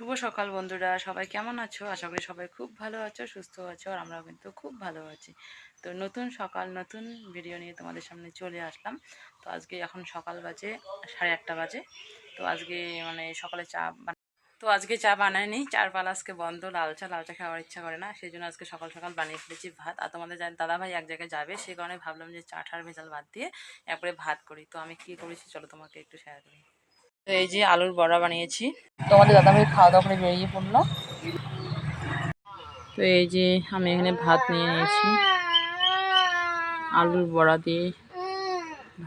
শুভ সকাল বন্ধুরা, সবাই কেমন আছো? আশা করি সবাই খুব ভালো আছো, সুস্থ আছো, আর আমরাও কিন্তু খুব ভালো আছি। তো নতুন সকাল, নতুন ভিডিও নিয়ে তোমাদের সামনে চলে আসলাম। তো আজকে এখন সকাল বাজে, সাড়ে আটটা বাজে। তো আজকে মানে সকালে চা তো আজকে চা বানায়নি চার পাল আজকে বন্ধ, লাল চা লাল চা খাওয়ার ইচ্ছা করে না। সেই জন্য আজকে সকাল সকাল বানিয়ে ফেলেছি ভাত। আর তোমাদের জান দাদা ভাই এক জায়গায় যাবে সেই কারণে ভাবলাম যে চা ঠার ভেজাল ভাত দিয়ে একবারে ভাত করি। তো আমি কি করেছি চলো তোমাকে একটু শেয়ার করি। তো এই যে আলুর বড়া বানিয়েছি। তোমাদের দাদাভাই খাওয়া দাওয়া করে বেরিয়ে পড়ল। তো এই যে আমি এখানে ভাত নিয়ে নিয়েছি। আলুর বড়া দিয়ে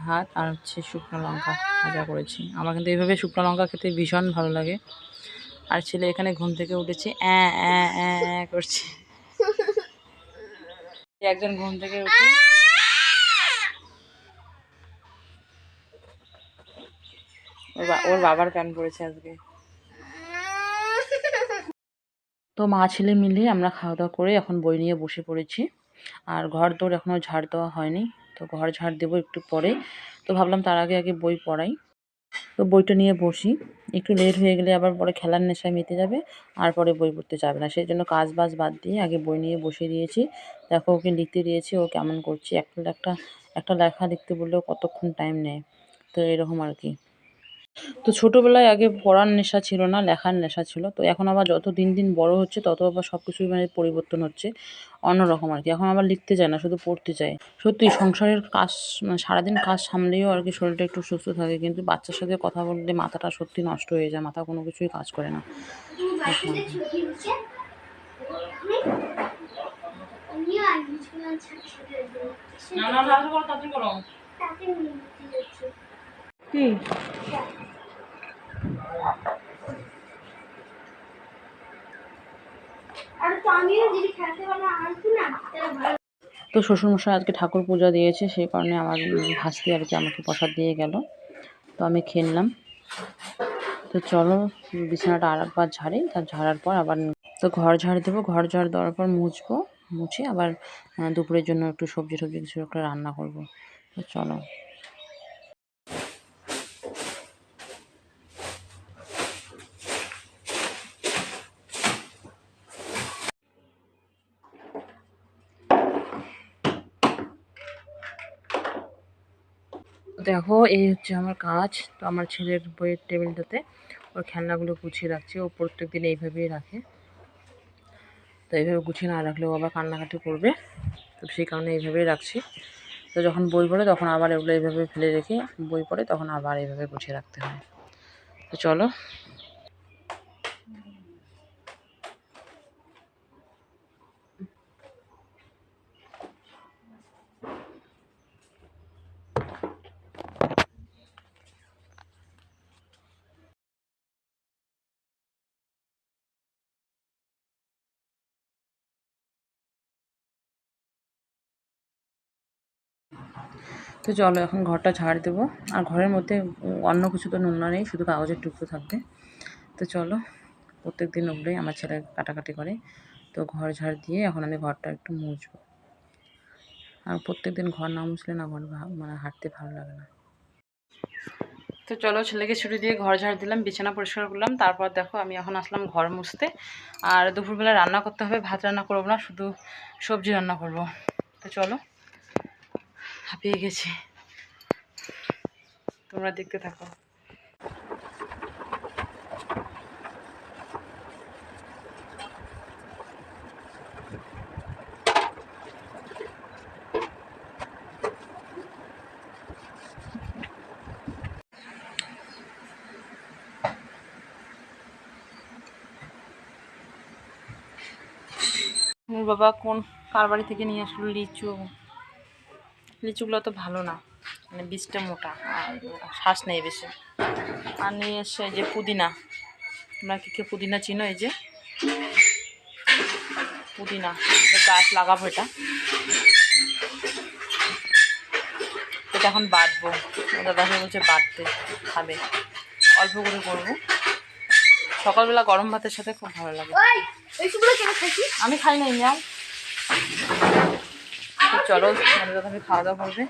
ভাত আর হচ্ছে শুকনো লঙ্কা ভাজা করেছি। আমার কিন্তু এইভাবে শুকনো লঙ্কা খেতে ভীষণ ভালো লাগে। আর ছেলে এখানে ঘুম থেকে উঠেছে অ্যাঁ অ্যাঁ অ্যাঁ অ্যাঁ করছে। একজন ঘুম থেকে উঠে ওর বাবার প্যান পড়েছে আজকে। তো মা ছেলে মিলে আমরা খাওয়া দাওয়া করে এখন বই নিয়ে বসে পড়েছি। আর ঘর দৌড় এখনও ঝাড় দেওয়া হয়নি, তো ঘর ঝাড় দেবো একটু পরে। তো ভাবলাম তার আগে আগে বই পড়াই। তো বইটা নিয়ে বসি। একটু লেট হয়ে গেলে আবার পরে খেলার নেশায় মেতে যাবে, আর পরে বই পড়তে যাবে না। সেই জন্য কাজ বাজ বাদ দিয়ে আগে বই নিয়ে বসে দিয়েছি। দেখো ওকে লিখতে দিয়েছি, ও কেমন করছে। একটা একটা একটা লেখা লিখতে বললেও কতক্ষণ টাইম নেয়। তো এরকম আর কি। তো ছোটোবেলায় আগে পড়ার নেশা ছিল না লেখার নেশা ছিল। তো এখন আবার যত দিন দিন বড় হচ্ছে তত আবার সব কিছুই মানে পরিবর্তন হচ্ছে অন্যরকম আর কি এখন আবার লিখতে চায় না শুধু পড়তে চায়। সত্যি সংসারের কাজ মানে সারাদিন কাজ সামলেও আর কি শরীরটা একটু সুস্থ থাকে কিন্তু বাচ্চার সাথে কথা বললে মাথাটা সত্যি নষ্ট হয়ে যায় মাথা কোনো কিছুই কাজ করে না। কি আর তো শ্বশুরমশাই আজকে ঠাকুর পূজা দিয়েছে, সেই কারণে আমার ভাস্তি আর কি আমাকে প্রসাদ দিয়ে গেল। তো আমি খেললাম তো চলো, বিছানাটা আর একবার ঝাড়ি তার ঝাড়ার পর আবার তো ঘর ঝাড় দেবো। ঘর ঝাড় দেওয়ার পর মুছবো, মুছে আবার দুপুরের জন্য একটু সবজি টবজি কিছু একটা রান্না করব। তো চলো। দেখো, এই হচ্ছে আমার কাজ। তো আমার ছেলের বইয়ের টেবিলটাতে ওর খেলনাগুলো গুছিয়ে রাখছে। ও প্রত্যেক দিন এইভাবেই রাখে। তো এইভাবে গুছিয়ে না রাখলেও আবার কান্নাকাটি করবে। তো সেই কারণে এইভাবেই রাখছি। তো যখন বই পড়ে তখন আবার এগুলো এইভাবে ফেলে রেখে বই পড়ে তখন আবার এইভাবে গুছিয়ে রাখতে হয়। তো চলো তো চলো এখন ঘরটা ঝাড় দেবো। আর ঘরের মধ্যে অন্য কিছু তো নোংরা নেই, শুধু কাগজের টুকরো থাকবে। তো চলো প্রত্যেক দিন ওগুলোই আমার ছেলে কাটাকাটি করে। তো ঘর ঝাড় দিয়ে এখন আমি ঘরটা একটু মুছবো। আর প্রত্যেক দিন ঘর না মুছলে না ঘর মানে হাঁটতে ভালো লাগে না। তো চলো ছেলেকে ছুটি দিয়ে ঘর ঝাড় দিলাম, বিছানা পরিষ্কার করলাম। তারপর দেখো আমি এখন আসলাম ঘর মুছতে। আর দুপুরবেলা রান্না করতে হবে, ভাত রান্না করব না, শুধু সবজি রান্না করব। তো চলো। হাঁপিয়ে গেছি। তোমরা দেখতে থাকো। বাবা কোন কার বাড়ি থেকে নিয়ে আসলো লিচু? লিচুগুলো তো ভালো না। মানে বীজটা মোটা আর শ্বাস নেই বেশি। আর নিয়ে এসে এই যে পুদিনা তোমরা কি কেউ পুদিনা চিনো এই যে? পুদিনা গাছ লাগাবো এটা। এটা এখন বাটবো। দাদা ভাই বলছে বাটতে খাবে। অল্প করে করব। সকালবেলা গরম ভাতের সাথে খুব ভালো লাগে। আমি খাই নাই নাও তো চলো দাদা ভাই খাওয়া দাওয়া করবে।